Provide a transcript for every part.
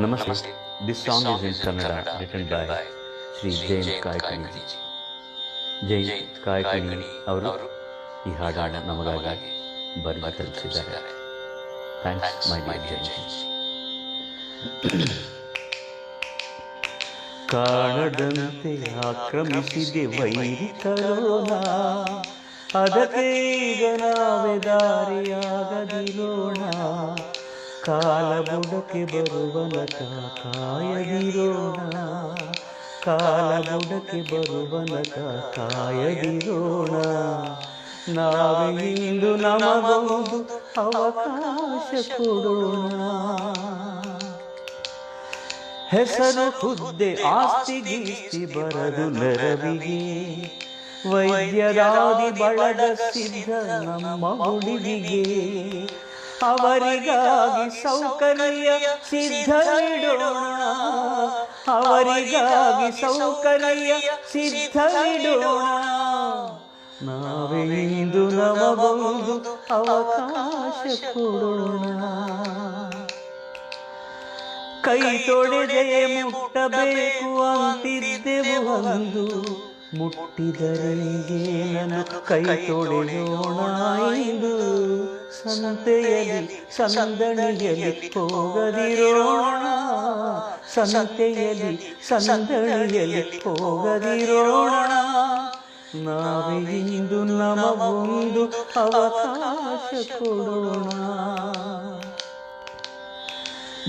Namaste. This song is in Kannada, written by Shri Jayant Kaikini Jayant Kaikini ಅವರು ಈ ಹಾಡನ್ನು ನಮಗಾಗಿ ಬರೆದು ತಲುಪಿಸಿದ್ದಾರೆ. ಥ್ಯಾಂಕ್ಸ್ ಮೈ ಡಿಯರ್ ಜಯಂತ್ ಕಾಣದಂತೆ ಆಕ್ರಮಿಸಿದೆ ವೈರಿ ಕರೋನ ಅದಕ್ಕೆ ಈಗ ನಾವೇ ದಾರಿಯಾಗದಿರೋಣ ಕಾಲ ಬುಡಕ್ಕೆ ಬರುವನಕ ಕಾಯದಿರೋಣ ಕಾಲ ಬುಡಕ್ಕೆ ಬರುವನಕ ಕಾಯದಿರೋಣ ನಾವೇ ಇಂದು ನಮಗೊಂದು ಅವಕಾಶ ಕೊಡೋಣ. ಹೆಸರು ಹುದ್ದೆ ಆಸ್ತಿ ಗೀಸ್ತಿ ಬರದು ನೆರವಿಗೆ. ವೈದ್ಯರಾದಿ ಬಳಗ ಸಿದ್ಧ ನಮ್ಮ ಉಳಿವಿಗೆ ಅವರಿಗಾಗಿ ಸೌಕರ್ಯ ಸಿದ್ಧ ಇಡೋಣ ಅವರಿಗಾಗಿ ಸೌಕರ್ಯ ಸಿದ್ಧ ಇಡೋಣ ನಾವೇ ಇಂದು ನಮಗೊಂದು ಅವಕಾಶ ಕೊಡೋಣ. ಕೈ ತೊಡೆದೆ ಮುಟ್ಟಬೇಕು ಅಂತಿದ್ದೆವು ಒಂದು ಮುಟ್ಟಿದರೆ ನನ್ನ ಕೈ ತೊಳೆಯೋಣ ಸಂತೆಯಲ್ಲಿ, ಸಂದಣಿಯಲ್ಲಿ ಹೋಗದಿರೋಣ. ಸಂತೆಯಲ್ಲಿ, ಸಂದಣಿಯಲ್ಲಿ ಹೋಗದಿರೋಣ. ನಾವೇ ಇಂದು ನಮಗೊಂದು ಅವಕಾಶ ಕೊಡೋಣ.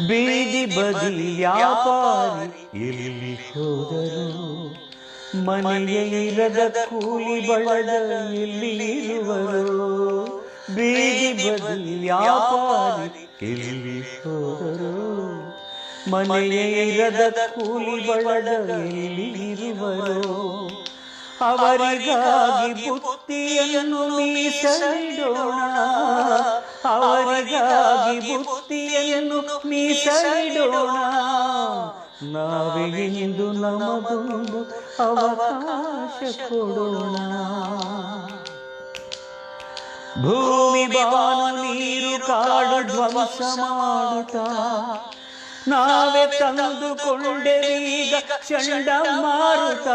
ಬೀದಿ ಬದಿ ವ್ಯಾಪಾರಿ ಎಲ್ಲಿ ಹೋದರು? ಮನೆಯ ಇರದ ಕೂಲಿ ಬಳದ ಎಲ್ಲಿ ಇರುವರು. ಬೀದಿ ಬದಲಿ ವ್ಯಾಪಾರಿ ಕೇಳಿ ಹೋದರು. ಮನೆಯೇ ಇರದ ಕೂಲಿ ಬಳದ ಎಲ್ಲಿ ಇರುವರು. ಅವರಿಗಾಗಿ ಬುತ್ತಿಯನ್ನು ಮೀಸಲಿಡೋಣ. ಅವರಿಗಾಗಿ ಬುತ್ತಿಯನ್ನು ಮೀಸಲಿಡೋಣ. ನಾವೇ ಇಂದು ನಮಗೊಂದು ಅವಕಾಶ ಕೊಡೋಣ. ಭೂಮಿ ಬಾನ ನೀರು ಕಾಡು ಧ್ವಂಸ ಮಾಡುತ್ತಾ. ನಾವೇ ತಂದುಕೊಂಡೆವೀಗ ಚಂಡಮಾರುತ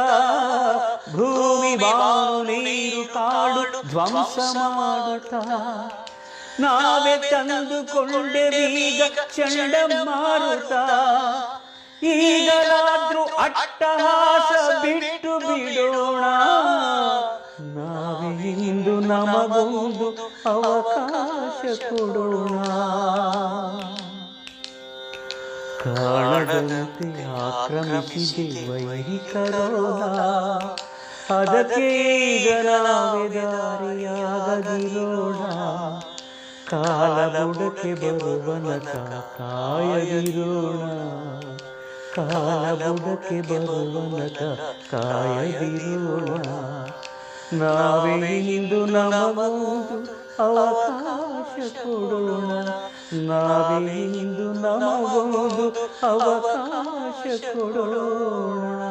ಭೂಮಿ ಬಾನು ನೀರು ಕಾಡು ಧ್ವಂಸ ಮಾಡುತ್ತಾ. ನಾವೇ ತಂದುಕೊಂಡೆವೀಗ ಚಂಡಮಾರುತ ಈಗಲಾದ್ರೂ ಅಟ್ಟಹಾಸ ಬಿಟ್ಟು ಬಿಡೋಣ. ನಾವೀಂದು ನಮಗೊಂದು ಅವಕಾಶ ಕೊಡೋಣ. ಕಾಣದಂತೆ ಆಕ್ರಮಿಸಿದೆ ವೈಕರೋಣ ಅದಕ್ಕೆ ಈಗ ನಾವೇ ದಾರಿಯಾಗದಿರೋಣ. ಕಾಲ ಬುಡಕ್ಕೆ ಬರುವನಕ ಕಾಯದಿರೋಣ. ಕಾಲ ಬುಡಕ್ಕೆ ಬರುವನಕ ಕಾಯದಿರೋಣ. ನಾವೇ ಇಂದು ನಮಗೊಂದು ಅವಕಾಶ ಕೊಡೋಣ. ನಾವೇ ಇಂದು ನಮಗೊಂದು ಅವಕಾಶ ಕೊಡೋಣ.